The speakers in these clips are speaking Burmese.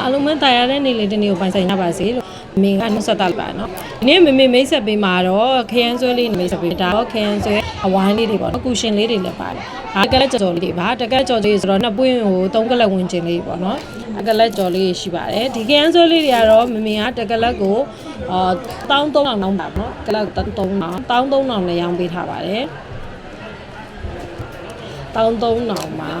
အားလုံးမတာရတဲ့နေ့လေးတစ်နေ့ကိုပိုင်ဆိုင်ရပါစေလို့မင်းကနှုတ်ဆက်တာပါနော်ဒီနေ့မမေမိတ်ဆက်ပေးမှာတော့ခရမ်းဆွဲလေးမိတ်ဆက်ပေးဒါတော့ခရမ်းဆွဲအဝိုင်းလေးတွေပေါ့နော်ကူရှင်လေးတွေလည်းပါတယ်ဒါကလက်ကြော်လေးတွေပါတကက်ကြော်လေးဆိုတော့နှစ်ပွင့်ကိုသုံးကလက်ဝင်ကျင်လေးပေါ့နော်အကလက်ကြော်လေးရှိပါတယ်ဒီခရမ်းဆွဲလေးတွေကတော့မမေကတကလက်ကိုအာ1300နောင်းတာပေါ့နော်ကလက်1300 1300နဲ့ရောင်းပေးထားပါတယ်1300မှာ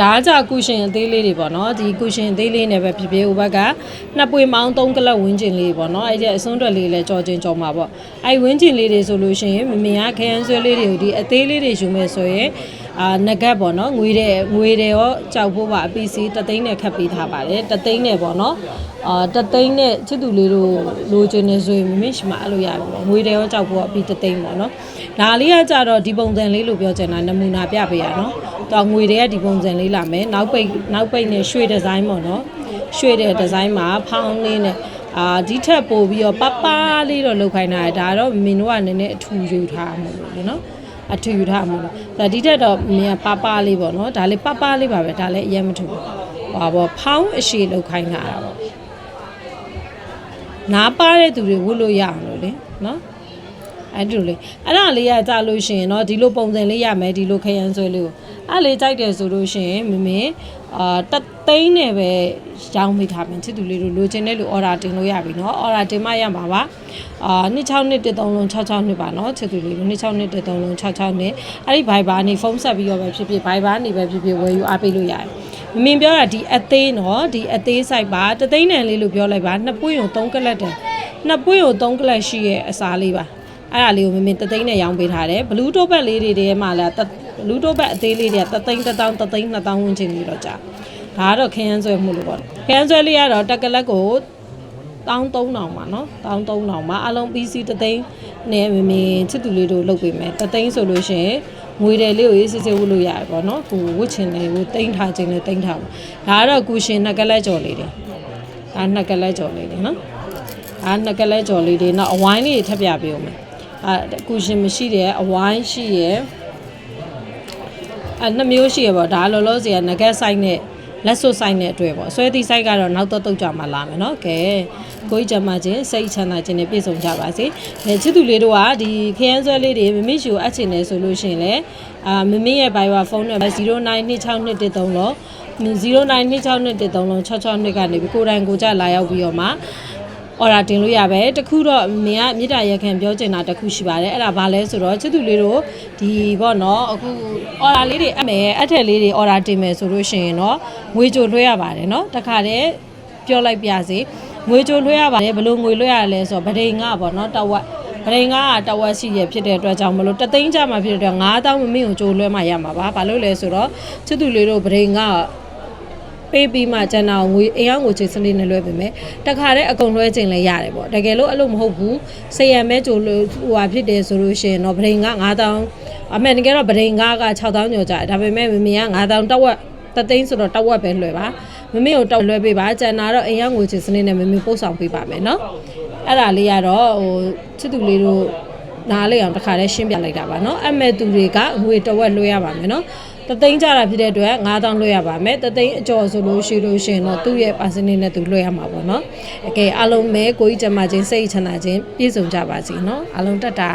ဒါကကြကုရှင်အသေးလေးတွေပေါ့နော်ဒီကုရှင်အသေးလေးနဲ့ပဲဖြစ်ဖြစ်ဟိုဘက်ကနှစ်ပွေမောင်းသုံးကလပ်ဝင်းကျင်လေးပေါ့နော်အဲ့ဒီအစွန်းတွက်လေးလည်းကြော်ကျင်ကြော်မှာပေါ့အဲ့ဝင်းကျင်လေးတွေဆိုလို့ရှိရင်မမင်ကခရမ်းဆွဲလေးတွေကိုဒီအသေးလေးတွေယူမယ်ဆိုရင်အာနဂတ်ပေါ့နော်ငွေတဲ့ငွေတယ်ရောကြောက်ဖို့ပါအပီစီတသိန်းနဲ့ခတ်ပေးထားပါတယ်တသိန်းနဲ့ပေါ့နော်အာတသိန်းနဲ့ချစ်သူလေးတို့လိုချင်နေဆိုရင်မမင်ရှိမှအဲ့လိုရပြီပေါ့ငွေတယ်ရောကြောက်ဖို့အပီတသိန်းပေါ့နော်ဒါလေးကကြတော့ဒီပုံစံလေးလို့ပြောချင်တာနမူနာပြပေးရနော်တော့ငွေတွေကဒီပုံစံလေးလာမယ်နောက်ပိတ်နောက်ပိတ်နဲ့ရွှေဒီဇိုင်းပေါ့နော်ရွှေတဲ့ဒီဇိုင်းမှာဖောင်းလေးနဲ့အာဒီထက်ပို့ပြီးတော့ပပလေးတော့လောက်ခိုင်းတာဒါတော့မင်းတို့ကနည်းနည်းအထူယူထားမှာလို့လေနော် အထူယူထားမှာလို့ဒါဒီတက်တော့မင်းကပါပါလေးပေါ့နော်ဒါလေးပါပါလေးပါပဲဒါလည်းအရင်မထူဘူးဟောပေါ့ဖောင်းအရှိလောက်ခိုင်းတာပေါ့နားပါတဲ့သူတွေဝတ်လို့ရအောင်လို့လေနော်အဲ့ဒီလိုလေအဲ့ဒါလေးရကြလို့ရှိရင်တော့ဒီလိုပုံစံလေးရမယ်ဒီလိုခရမ်းဆွဲလေးကို အဲ့လေးကြိုက်တယ်ဆိုလို့ရှိရင်မမေအာတသိန်းနဲ့ပဲရောင်းမိထားမယ်ချစ်သူလေးတို့လိုချင်တဲ့လူ order တင်လို့ရပြီเนาะ order တင်မှရမှာပါအာ26နှစ်1 3လုံး66နှစ်ပါเนาะချစ်သူလေးတို့26နှစ်1 3လုံး66နှစ်အဲ့ဒီ Viber နေဖုန်းဆက်ပြီးတော့ပဲဖြစ်ဖြစ် Viber နေပဲဖြစ်ဖြစ်ဝယ်ယူအားပေးလို့ရတယ်မမင်ပြောတာဒီအသေးเนาะဒီအသေး site ပါတသိန်းတန်လေးလို့ပြောလိုက်ပါနှစ်ပွင့်ကို3ကလတ်တန်နှစ်ပွင့်ကို3ကလတ်ရှိရဲ့အစားလေးပါအဲ့ဒါလေးကိုမမင်တသိန်းနဲ့ရောင်းပေးထားတယ်ဘလူးတိုးဘက်လေးတွေတည်းမှလည်းဘ လူတိုးဘက်အသေးလေးတွေကတသိန်းတထောင်တသိန်းနှစ်ထောင်ဝန်းကျင်ပြီးတော့ကြာဒါကတော့ခရမ်းဆွဲမှုလို့ပေါ့ခရမ်းဆွဲလေးကတော့တက်ကလက်ကို13000ပါနော်13000ပါအလုံး PC တသိန်းနဲ့မမင်းချစ်သူလေးတို့လုပ်ပေးမယ်တသိန်းဆိုလို့ရှိရင်ငွေတယ်လေးကိုရေးစစ်စစ်ဝတ်လို့ရတယ်ပေါ့နော်ကိုဝတ်ချင်တယ်ကိုတိမ့်ထားခြင်းနဲ့တိမ့်ထားပါဒါကတော့ကုရှင်နှစ်ကလက်ကြော်လေးတွေဒါနှစ်ကလက်ကြော်လေးတွေနော်ဒါနှစ်ကလက်ကြော်လေးတွေနောက်အဝိုင်းလေးထပ်ပြပေးအောင်မယ်အဲကုရှင်မရှိတဲ့အဝိုင်းရှိရဲ့ အဲနှစ်မျိုးရှိရပေါ့ဒါလောလောဆယ်ကငကက်ဆိုင်နဲ့လက်စွပ်ဆိုင်နဲ့အတွက်ပေါ့ဆွဲသည့်ဆိုင်ကတော့နောက်တော့တုတ်ကြမှာလာမယ်နော်ကဲကိုကြီးချမ်းမချင်းစိတ်ချမ်းသာခြင်းနဲ့ပြည့်စုံကြပါစေအဲချစ်သူလေးတို့ကဒီခရမ်းဆွဲလေးတွေမမေရှူအပ်ချင်တယ်ဆိုလို့ရှိရင်လည်းအာမမေရဲ့ဘိုင်ဝါဖုန်းနံပါတ်09262130လို့09262130လို့66နှစ်ကနေပြီးကိုယ်တိုင်ကိုကြလာရောက်ပြီးတော့မှ အော်ဒါတင်လို့ရပဲတခုတော့မင်းကမြေတားရခံပြောချင်တာတခုရှိပါတယ်အဲ့ဒါဘာလဲဆိုတော့ချစ်သူလေးတို့ဒီပေါ့နော်အခုအော်ဒါလေးတွေအပ်မယ်အထက်လေးတွေအော်ဒါတင်မယ်ဆိုလို့ရှိရင်တော့ငွေကြိုလွှဲရပါတယ်နော်တခါတည်းပြောလိုက်ပြစေငွေကြိုလွှဲရပါတယ်ဘယ်လိုငွေလွှဲရလဲဆိုတော့ဗဒိန်ကပေါ့နော်တဝက်ဗဒိန်ကတဝက်ရှိရဖြစ်တဲ့အတွက်ကြောင့်မလို့တသိန်းကြမှာဖြစ်တဲ့အတွက်9000မမင်းကိုကြိုလွှဲမှရမှာပါဘာလို့လဲဆိုတော့ချစ်သူလေးတို့ဗဒိန်က ပေးပြီးမှကျန်တာငွေအင်အောင်ငွေချင်းစနစ်နဲ့လွှဲပေးမယ်တခါတည်းအကုန်လွှဲချင်းလည်းရတယ်ပေါ့တကယ်လို့အဲ့လိုမဟုတ်ဘူးစရံမဲကြိုလို့ဟိုဟာဖြစ်တယ်ဆိုလို့ရှိရင်တော့ဗရင်က9000အမှန်တကယ်တော့ဗရင်ကက6000ကျော်ကြတယ်ဒါပေမဲ့မမေက9000တက်ဝက်တသိန်းဆိုတော့တောက်ဝက်ပဲလွှဲပါမမေကိုတောက်လွှဲပေးပါကျန်တာတော့အိမ်ရောက်ငွေချင်စနစ်နဲ့မမေပို့ဆောင်ပေးပါမယ်နော်အဲ့ဒါလေးကတော့ဟိုချစ်သူလေးတို့နားလေအောင်တခါလဲရှင်းပြလိုက်တာပါနော်အမဲ့သူတွေကငွေတဝက်လွှဲရပါမယ်နော် တသိန်းကြတာဖြစ်တဲ့အတွက်9000လွှဲရပါမယ်တသိန်းအကျော်ဆိုလို့ရှိလို့ရှင်တော့သူ့ရဲ့ percentage နဲ့သူလွှဲရမှာပေါ့နော်အကယ်အားလုံးပဲကိုကြီးကျမချင်းစိတ်ချမ်းသာချင်းပြည့်စုံကြပါစေနော်အားလုံးတက်တာ